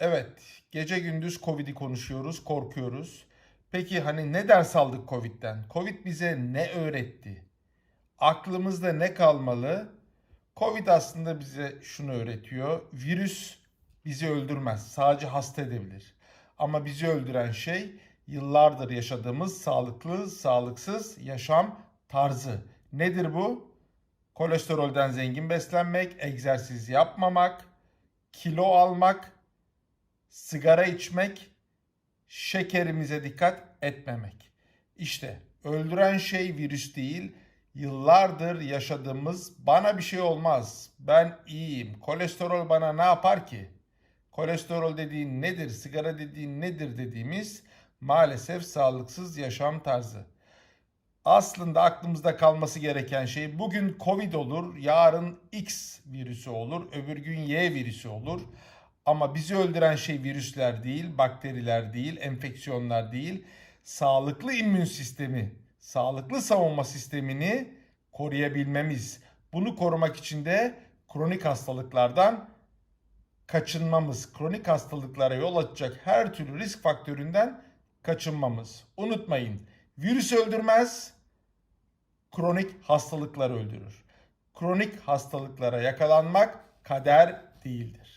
Evet, gece gündüz Covid'i konuşuyoruz, korkuyoruz. Peki hani ne ders aldık Covid'den? Covid bize ne öğretti? Aklımızda ne kalmalı? Covid aslında bize şunu öğretiyor. Virüs bizi öldürmez, sadece hasta edebilir. Ama bizi öldüren şey yıllardır yaşadığımız sağlıklı, sağlıksız yaşam tarzı. Nedir bu? Kolesterolden zengin beslenmek, egzersiz yapmamak, kilo almak, sigara içmek, şekerimize dikkat etmemek. İşte öldüren şey virüs değil, yıllardır yaşadığımız bana bir şey olmaz, ben iyiyim, kolesterol bana ne yapar ki? Kolesterol dediğin nedir, sigara dediğin nedir dediğimiz maalesef sağlıksız yaşam tarzı. Aslında aklımızda kalması gereken şey bugün Covid olur, yarın X virüsü olur, öbür gün Y virüsü olur. Ama bizi öldüren şey virüsler değil, bakteriler değil, enfeksiyonlar değil. Sağlıklı immün sistemi, sağlıklı savunma sistemini koruyabilmemiz. Bunu korumak için de kronik hastalıklardan kaçınmamız, kronik hastalıklara yol açacak her türlü risk faktöründen kaçınmamız. Unutmayın, virüs öldürmez, kronik hastalıklar öldürür. Kronik hastalıklara yakalanmak kader değildir.